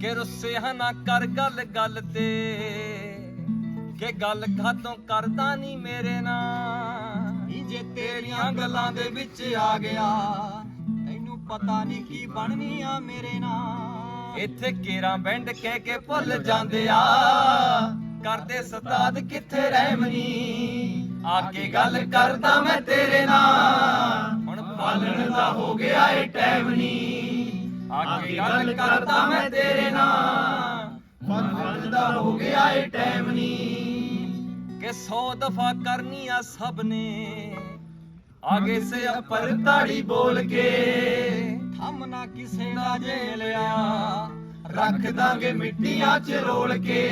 ਕਿ ਰੁੱਸੇ ਹਨਾ ਕਰ ਗੱਲ ਗੱਲ ਤੇ। ਕਿ ਗੱਲ ਖਾਤੋਂ ਕਰਦਾ ਨਹੀਂ ਮੇਰੇ ਨਾਲ। ਨੀ ਜੇ ਤੇਰੀਆਂ ਗੱਲਾਂ ਦੇ ਵਿੱਚ ਆ ਗਿਆ ਤੈਨੂੰ ਪਤਾ ਨਹੀਂ ਕੀ ਬਣਨੀ ਆ ਮੇਰੇ ਨਾਲ। ਇੱਥੇ ਕੇਰਾਂ ਬੈਂਡ ਕਹਿ ਕੇ ਭੁੱਲ ਜਾਂਦੇ ਆ। ਕਰਦੇ ਸਤਾਦ ਕਿੱਥੇ ਰਹਿਮਨੀ ਆ ਕੇ ਗੱਲ ਕਰਦਾ ਮੈਂ ਤੇਰੇ ਨਾਲ। ਹੁਣ ਪਾਲਣ ਦਾ ਹੋ ਗਿਆ ਏ ਟਾਈਮ ਨੀ। ਆ ਗੱਲ ਕਰਦਾ ਮੈਂ ਤੇਰੇ ਨਾਲ। ਪਾਲਣ ਦਾ ਹੋ ਗਿਆ ਏ ਟਾਈਮ ਨੀ। ਕਿ 100 ਦਫਾ ਕਰਨੀ ਆ ਸਭ ਨੇ। ਆਗੇ ਸੇ ਅਪਰ ਤਾੜੀ ਬੋਲ ਕੇ ਥੰਮ ਨਾ ਕਿਸੇ ਦਾ ਜੇਲਿਆ ਰੱਖ ਦਾਂਗੇ ਮਿੱਟੀਆਂ 'ਚ ਰੋਲ ਕੇ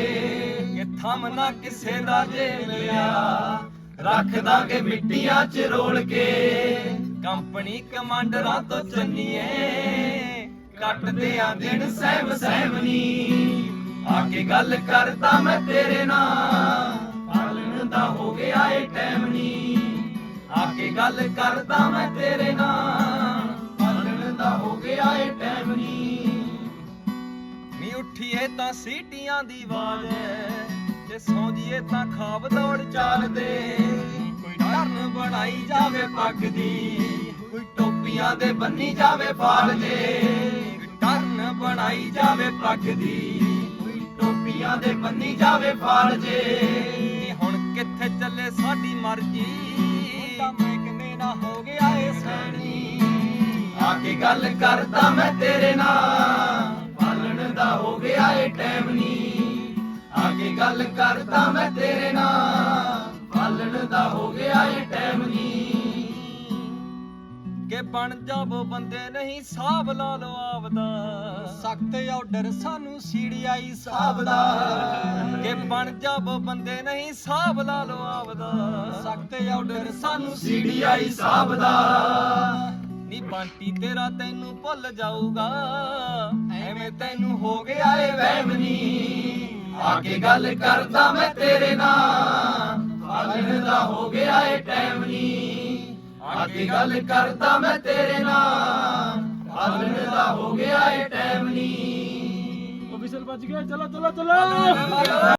ਕਿ ਥੰਮ ਨਾ ਕਿਸੇ ਦਾ ਜੇ ਲਿਆ ਰੱਖ ਦਾਂਗੇ ਮਿੱਟੀਆਂ 'ਚ ਰੋਲ ਕੇ। ਕੰਪਨੀ ਕਮਾਂਡਰਾਂ ਤੋਂ ਚੰਨੀਏ ਕੱਟਦੇ ਆ ਦਿਨ ਸਹਿਮ ਸਹਿਮਨੀ ਆ ਕੇ ਗੱਲ ਕਰਦਾ ਮੈਂ ਤੇਰੇ ਨਾਲ। ਪਾਲਣ ਦਾ ਹੋ ਗਿਆ ਏ ਟਾਈਮ ਨੀ। ਆ ਕੇ ਗੱਲ ਕਰਦਾ ਮੈਂ ਤੇਰੇ ਨਾਲ। ਪਾਲਣ ਦਾ ਹੋ ਗਿਆ ਏ ਟਾਈਮ ਨੀ। ਨੀ ਉੱਠੀਏ ਤਾਂ ਸੀਟੀਆਂ ਦੀ ਆਵਾਜ਼ ਜੇ ਸੌਂ ਜੀਏ ਤਾਂ ਖਾਬ ਦੌੜ ਚਾਲਦੇ। ਕੋਈ ਧਰਨ ਬਣਾਈ ਜਾਵੇ ਪੱਗ ਦੀ। ਕੋਈ ਟੋਪੀਆਂ ਦੇ ਬੰਨੀ ਜਾਵੇ ਫਾਲ ਦੇ। ਬਣਾਈ ਜਾਵੇ ਪੱਗ ਦੀ। ਟੋਪੀਆਂ ਦੇ ਬੰਨੀ ਜਾਵੇ ਫਾਲ ਜੇ। ਨੀ ਹੁਣ ਕਿੱਥੇ ਚੱਲੇ ਸਾਡੀ ਮਰਜ਼ੀ? ਤਾਂ ਮਹਿਕਮੇ ਨਾ ਹੋ ਗਿਆ ਏ ਸੈਣੀ। ਆ ਕੇ ਗੱਲ ਕਰਦਾ ਮੈਂ ਤੇਰੇ ਨਾਲ। ਪਾਲਣ ਦਾ ਹੋ ਗਿਆ ਏ ਟਾਈਮ ਨੀ। ਆ ਕੇ ਗੱਲ ਕਰਦਾ ਮੈਂ ਤੇਰੇ ਨਾਲ। ਕਿ ਬਣ ਜਾਵੋ ਬੰਦੇ ਨਹੀਂ ਸਾਬ ਲਾ ਲਓ ਆਪਦਾ। ਸਖਤ ਆਰਡਰ ਸਾਨੂੰ ਸੀੜੀਆਈ ਸਾਹਿਬ ਦਾ। ਕਿ ਬਣ ਜਾਵੋ ਬੰਦੇ ਨਹੀਂ ਸਾਬ ਲਾ ਲਓ ਆਪਦਾ। ਸਖਤ ਆਰਡਰ ਸਾਨੂੰ ਸੀਡੀਆਈ ਸਾਹਿਬ ਦਾ। ਨੀ ਬੰਟੀ ਤੇਰਾ ਤੈਨੂੰ ਭੁੱਲ ਜਾਊਗਾ। ਐਵੇਂ ਤੈਨੂੰ ਹੋ ਗਿਆ ਏ ਵਹਿਮ ਨੀ। ਆ ਕੇ ਗੱਲ ਕਰਦਾ ਮੈਂ ਤੇਰੇ ਕੇ ਗੱਲ ਕਰਦਾ ਮੈਂ ਤੇਰੇ ਨਾਲ। ਪਾਲਣ ਦਾ ਹੋ ਗਿਆ ਏ ਟਾਈਮ ਨੀ। ਵਿਸਲ ਵੱਜ ਗਿਆ। ਚਲੋ ਚਲੋ ਚਲੋ।